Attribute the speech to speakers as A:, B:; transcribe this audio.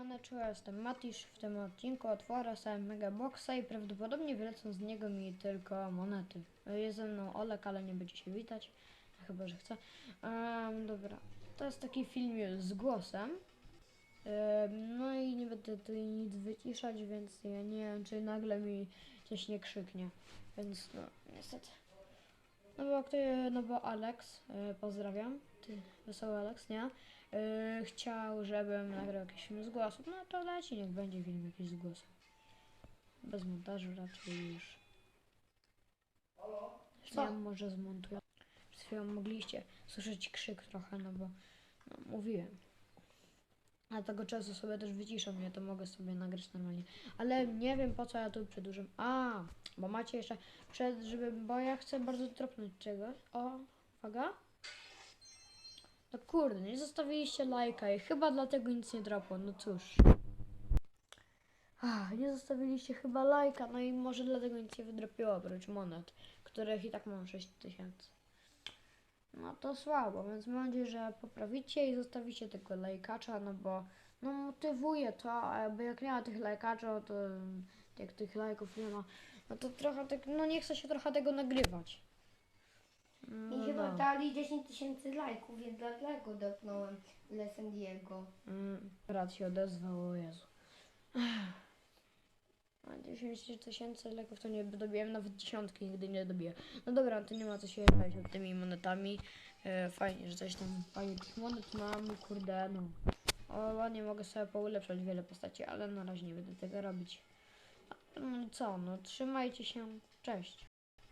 A: Siemaneczko, jestem Matisz. W tym odcinku otworzę sobie Megaboxa i prawdopodobnie wylecą z niego mi tylko monety. Jest ze mną Olek, ale nie będzie się witać. Chyba, że chce. Em, dobra, to jest taki film z głosem. Em, no i nie będę tutaj nic wyciszać, więc ja nie wiem, czy nagle mi coś nie krzyknie. Więc no, niestety. No bo, kto, no bo Alex, y, pozdrawiam, ty wesoły Alex, nie? Y, chciał, żebym nagrał jakiś film z no to leci, niech będzie film jakiś z. Bez montażu raczej już.
B: Co?
A: Ja może zmontuję. Przed chwilą mogliście słyszeć krzyk trochę, no bo no, mówiłem. A tego czasu sobie też wyciszą mnie, to mogę sobie nagrać normalnie. Ale nie wiem po co ja tu przedłużam. A, bo macie jeszcze przed, żeby, bo ja chcę bardzo tropnąć czegoś. O, uwaga. No kurde, nie zostawiliście lajka i chyba dlatego nic nie dropło, no cóż. Ach, nie zostawiliście chyba lajka, no i może dlatego nic nie wydropiło oprócz monet, których i tak mam 6000. No to słabo, więc mam nadzieję, że poprawicie i zostawicie tego lajkacza, no bo no motywuje to, bo jak nie ma tych lajkaczy, to jak tych lajków nie ma, no to trochę tak, no nie chce się trochę tego nagrywać. No,
B: Mi chyba
A: no.
B: dali 10 tysięcy lajków, więc dlatego dotknąłem Le San Diego.
A: Mm, brat się odezwał, o Jezu. A 10 tysięcy leków to nie dobiłem, nawet dziesiątki nigdy nie dobiję. No dobra, to nie ma co się jechać nad tymi monetami. E, fajnie, że coś tam fajnie tych monet mam, kurde, no. O, ładnie mogę sobie poulepszać wiele postaci, ale na razie nie będę tego robić. No co, no trzymajcie się, cześć.